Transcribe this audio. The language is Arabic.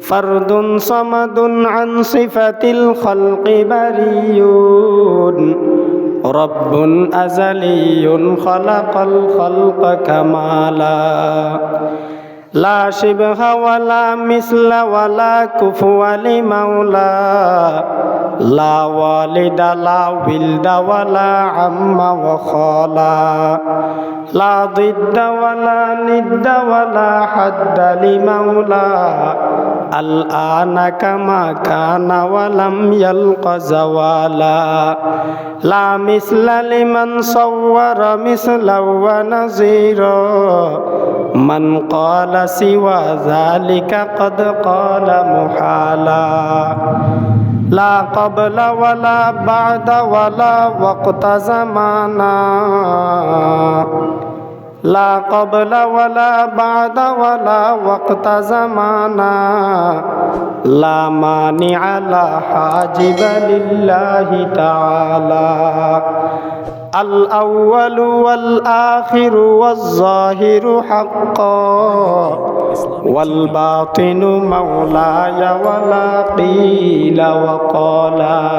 فرد صمد عن صفة الخلق بريون رب أزلي خلق الخلق كمالا لا شبه ولا مثل ولا كفو لمولى لا والد لا ولد ولا عم وخالا. لا ضد ولا ند ولا حد لمولى الآن كما كان ولم يلق زوالا. لا مثل لمن صور مثلا ونظيرا. من قال سوى ذلك قد قال محالا. لا قبل ولا بعد ولا وقت زمانا. لا قبل ولا بعد ولا وقت زمانا. لا مانع لا حاجب لله تعالى الأول والآخر والظاهر حقا. والباطن مولاي ولا قيل وقالا.